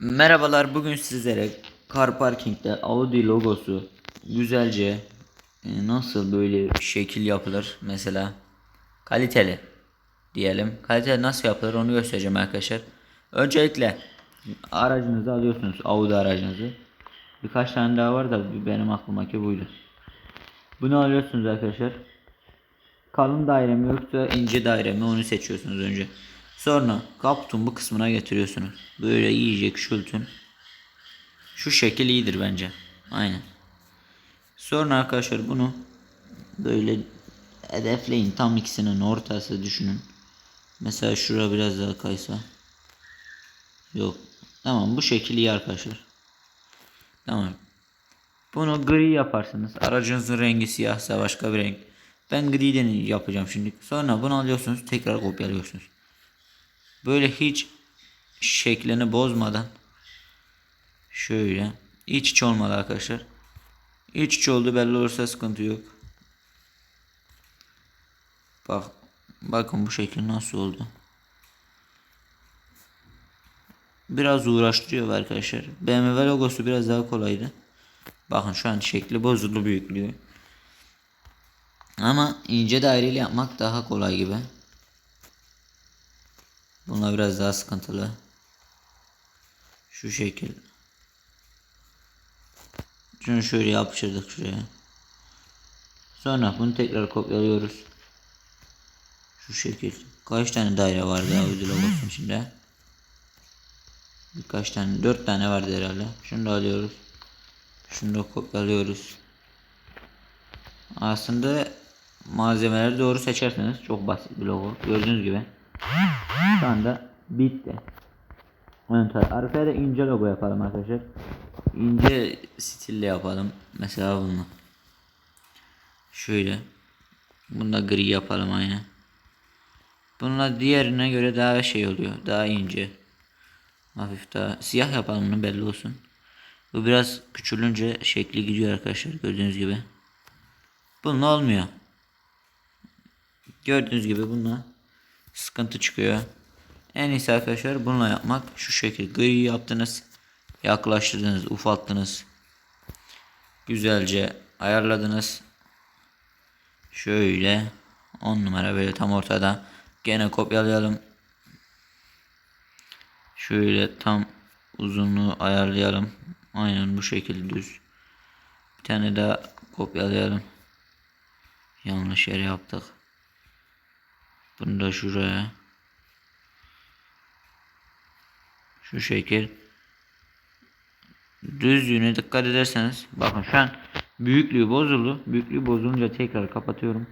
Merhabalar bugün sizlere Car Parking'de Audi logosu güzelce e, nasıl böyle şekil yapılır mesela kaliteli diyelim. Kaliteli nasıl yapılır onu göstereceğim arkadaşlar. Öncelikle aracınızı alıyorsunuz Audi aracınızı. Birkaç tane daha var da benim aklımdaki buydu. Bunu alıyorsunuz arkadaşlar. Kalın daire mi yoksa ince daire mi onu seçiyorsunuz önce. Sonra kaputun bu kısmına getiriyorsunuz. Böyle iyice küçültün. Şu şekil iyidir bence. Aynen. Sonra arkadaşlar bunu böyle hedefleyin. Tam ikisinin ortası düşünün. Mesela şura biraz daha kaysa. Yok. Tamam bu şekil iyi arkadaşlar. Tamam. Bunu gri yaparsınız. Aracınızın rengi siyahsa başka bir renk. Ben griden yapacağım şimdi. Sonra bunu alıyorsunuz tekrar kopyalıyorsunuz. Böyle hiç şeklini bozmadan şöyle iç içe olmalı arkadaşlar. İç içe oldu belli olursa sıkıntı yok. Bak bakın bu şekil nasıl oldu. Biraz uğraştırıyor arkadaşlar. BMW logosu biraz daha kolaydı. Bakın şu an şekli bozuldu büyüklüğü. Ama ince daireli yapmak daha kolay gibi. Bunlar biraz daha sıkıntılı. Şu şekil. Şunu şöyle yapıştırdık şuraya. Sonra bunu tekrar kopyalıyoruz. Şu şekil. Kaç tane daire vardı Audi logosunun içinde? Birkaç tane, dört tane vardı herhalde. Şunu da alıyoruz. Şunu da kopyalıyoruz. Aslında malzemeleri doğru seçerseniz çok basit bir logo. Gördüğünüz gibi. Şu anda bitti. Ön taraf. Arkaya da ince logo yapalım arkadaşlar. İnce stille yapalım. Mesela bunu. Şöyle. Bunu da gri yapalım aynı. Bununla diğerine göre daha şey oluyor. Daha ince. Hafif daha siyah yapalım bunu belli olsun. Bu biraz küçülünce şekli gidiyor arkadaşlar gördüğünüz gibi. Bununla olmuyor. Gördüğünüz gibi bununla sıkıntı çıkıyor. En iyisi arkadaşlar bununla yapmak şu şekil gri yaptınız. Yaklaştırdınız, ufalttınız. Güzelce ayarladınız. Şöyle 10 numara böyle tam ortada. Gene kopyalayalım. Şöyle tam uzunluğu ayarlayalım. Aynen bu şekilde düz. Bir tane daha kopyalayalım. Yanlış yere yaptık. Bunu da şuraya. Şu şekil. Düzlüğüne dikkat ederseniz bakın şu an büyüklüğü bozuldu. Büyüklüğü bozulunca tekrar kapatıyorum.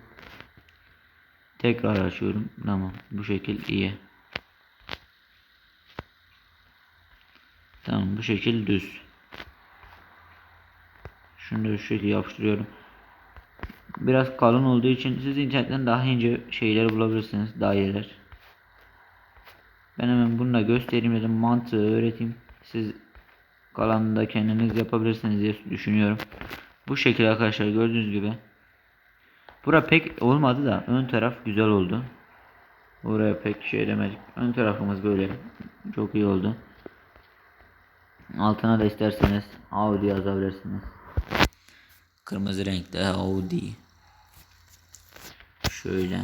Tekrar açıyorum. Tamam. Bu şekil iyi. Tamam bu şekil düz. Şunu da şu şekilde yapıştırıyorum. Biraz kalın olduğu için siz internetten daha ince şeyleri bulabilirsiniz. Daireler. Ben hemen bunu da göstereyim dedim. Mantığı öğreteyim. Siz kalanını kendiniz yapabilirsiniz diye düşünüyorum. Bu şekilde arkadaşlar gördüğünüz gibi. Bura pek olmadı da ön taraf güzel oldu. Buraya pek şey demedik. Ön tarafımız böyle çok iyi oldu. Altına da isterseniz Audi yazabilirsiniz. Kırmızı renkte Audi. Şöyle.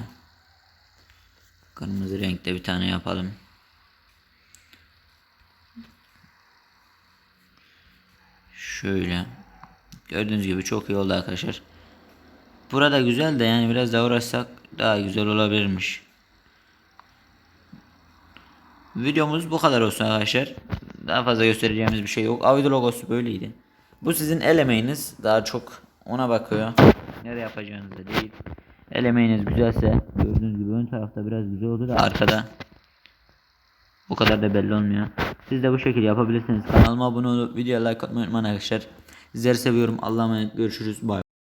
Kırmızı renkte bir tane yapalım. Şöyle. Gördüğünüz gibi çok iyi oldu arkadaşlar. Burada güzel de yani biraz daha uğraşsak daha güzel olabilirmiş. Videomuz bu kadar olsun arkadaşlar. Daha fazla göstereceğimiz bir şey yok. Audi logosu böyleydi. Bu sizin el emeğiniz daha çok ona bakıyor. Nereye yapacağınız da değil. El emeğiniz güzelse gördüğünüz gibi ön tarafta biraz güzel oldu da arkada bu kadar da belli olmuyor. Siz de bu şekilde yapabilirsiniz. Kanalıma abone olup videoya like atmayı unutmayın arkadaşlar. Sizleri seviyorum. Allah'a emanet. Görüşürüz. Bye.